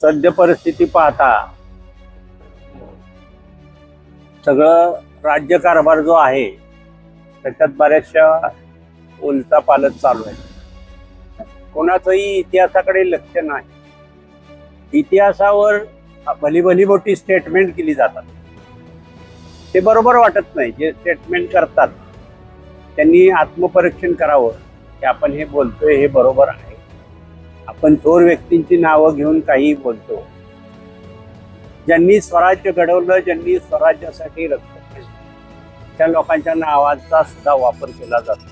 सद्य परिस्थिती पाहता सगळं राज्यकारभार जो आहे त्याच्यात बऱ्याचशा उलटा पालत चालू आहे कोणाचंही इतिहासाकडे लक्ष नाही. इतिहासावर भली भली मोठी स्टेटमेंट केली जातात. ते बरोबर वाटत नाही जे स्टेटमेंट करतात. त्यांनी आत्मपरीक्षण करावं की आपण हे बोलतोय हे बरोबर आहे. आपण थोर व्यक्तींची नावं घेऊन काही बोलतो. ज्यांनी स्वराज्य घडवलं ज्यांनी स्वराज्यासाठी रक्त त्या लोकांच्या नावाचा सुद्धा वापर केला जातो.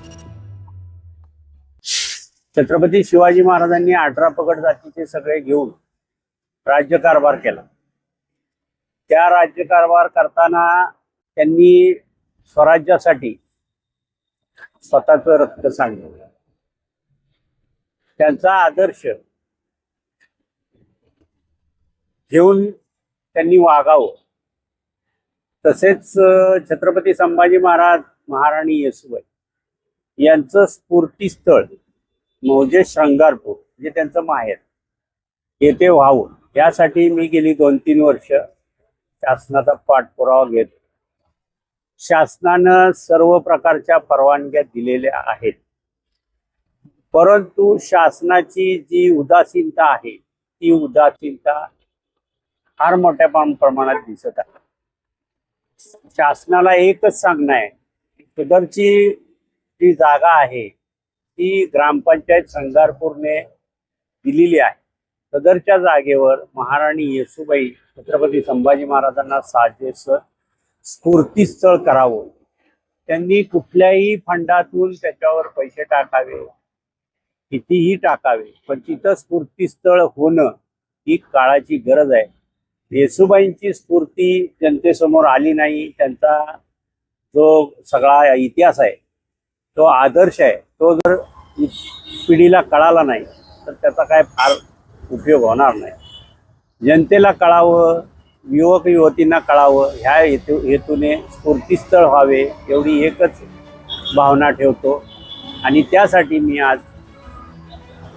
छत्रपती शिवाजी महाराजांनी अठरा पगड जातीचे सगळे घेऊन राज्यकारभार केला. त्या राज्यकारभार करताना त्यांनी स्वराज्यासाठी स्वतःचं रक्त सांगितलं. त्यांचा आदर्श घेऊन त्यांनी वागावं. तसेच छत्रपती संभाजी महाराज महाराणी येसुबाई यांचं स्फूर्तीस्थळ म्हणजे श्रंगारपूर म्हणजे त्यांचं माहेर येथे व्हावं. यासाठी मी गेली दोन तीन वर्ष शासनाचा पाठपुरावा घेत शासनानं सर्व प्रकारच्या परवानग्या दिलेल्या आहेत. परंतु शासनाची जी उदासीनता आहे ती उदासीनता फार मोठ्या प्रमाणात दिसत आहे. शासनाला एकच सांगणं आहे सदरची जी जागा आहे ती ग्रामपंचायत संगारपूरने दिलेली आहे. सदरच्या जागेवर महाराणी येसुबाई छत्रपती संभाजी महाराजांना साजेस स्फूर्तीस्थळ करावं. त्यांनी कुठल्याही फंडातून त्याच्यावर पैसे टाकावे. कितीही टाकावे पण तिथं स्फूर्तीस्थळ होणं ही काळाची गरज आहे. येसुबाईंची स्फूर्ती जनतेसमोर आली नाही त्यांचा जो सगळा इतिहास आहे तो आदर्श आहे तो जर पिढीला कळाला नाही तर त्याचा काय फार उपयोग होणार नाही. जनतेला कळावं युवक युवतींना कळावं ह्या हेतू हेतूने स्फूर्तीस्थळ व्हावे एवढी एकच भावना ठेवतो. आणि त्यासाठी मी आज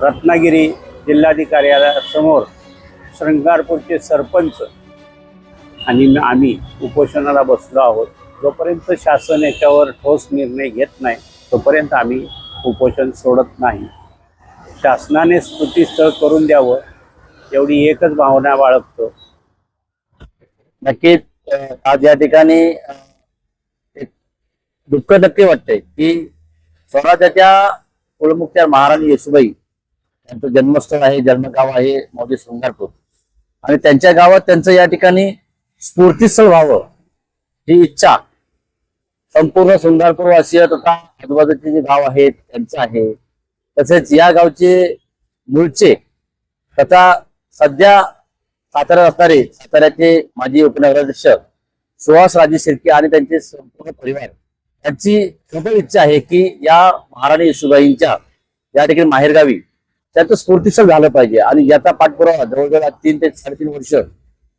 रत्नागिरी जिल्हाधिकार्यालयासमोर श्रृंगारपूरचे सरपंच आणि आम्ही उपोषणाला बसलो आहोत. जोपर्यंत शासन याच्यावर ठोस निर्णय घेत नाही तोपर्यंत आम्ही उपोषण सोडत नाही. शासनाने स्तुतीस्थळ करून द्यावं एवढी एकच भावना बाळगतो. नक्कीच आज या ठिकाणी एक दुःख नक्की वाटतंय की स्वराज्याच्या कुळमुख्या महाराणी येसुबाई त्यांचं जन्मस्थळ आहे जन्मगाव आहे मौजे शृंगारपूर. आणि त्यांच्या गावात त्यांचं या ठिकाणी स्फूर्तीस्थळ व्हावं ही इच्छा संपूर्ण शृंगारपूर वासीय तथा आजूबाजूचे जे गाव आहेत त्यांचं आहे. तसेच या गावचे मूळचे तथा सध्या साताऱ्यात असणारे साताऱ्याचे माजी उपनगराध्यक्ष सुहास राजे शिर्के आणि त्यांचे संपूर्ण परिवार यांची खूप इच्छा आहे की या महाराणी सुबाईंच्या या ठिकाणी माहेरगावी त्याचं स्फूर्तीस्थळ झालं पाहिजे. आणि याचा पाठपुरावा जवळजवळ तीन ते साडेतीन वर्ष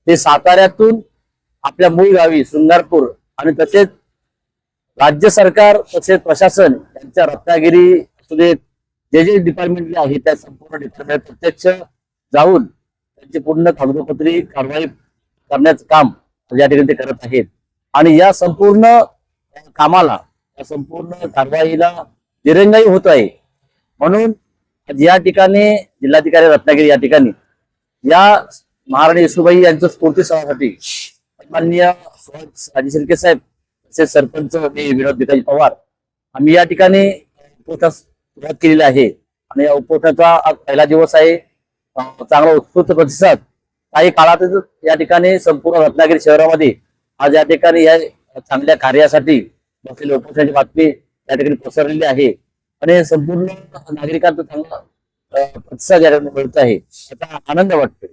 ते साताऱ्यातून आपल्या मूळ गावी शृंगारपूर आणि तसेच राज्य सरकार तसेच प्रशासन यांच्या रत्नागिरी असू देत जे जे डिपार्टमेंट आहे त्या संपूर्ण डिपार्टमेंट प्रत्यक्ष जाऊन त्यांची पूर्ण कागदोपत्री कारवाई करण्याचं काम या ठिकाणी ते करत आहेत. आणि या संपूर्ण कामाला या संपूर्ण कारवाईला दिरंगाई होत आहे. म्हणून या ठिकाणी जिल्हाधिकारी रत्नागिरी या ठिकाणी या महाराणी येसुबाई यांच्या स्फूर्ती सभासाठी माननीय राजे शिर्के साहेब तसेच सरपंच मी विनोद भिकाजी पवार आम्ही या ठिकाणी उपोषणास सुरुवात केलेली आहे. आणि या उपोषणाचा आज पहिला दिवस आहे. चांगला उत्स्फूर्त प्रतिसाद. काही काळातच या ठिकाणी संपूर्ण रत्नागिरी शहरामध्ये आज या ठिकाणी या चांगल्या कार्यासाठी बसलेल्या उपोषणाची बातमी या ठिकाणी पसरलेली आहे. आणि संपूर्ण नागरिकांचा चांगला प्रतिसाद या मिळत आहे. आता आनंद वाटतो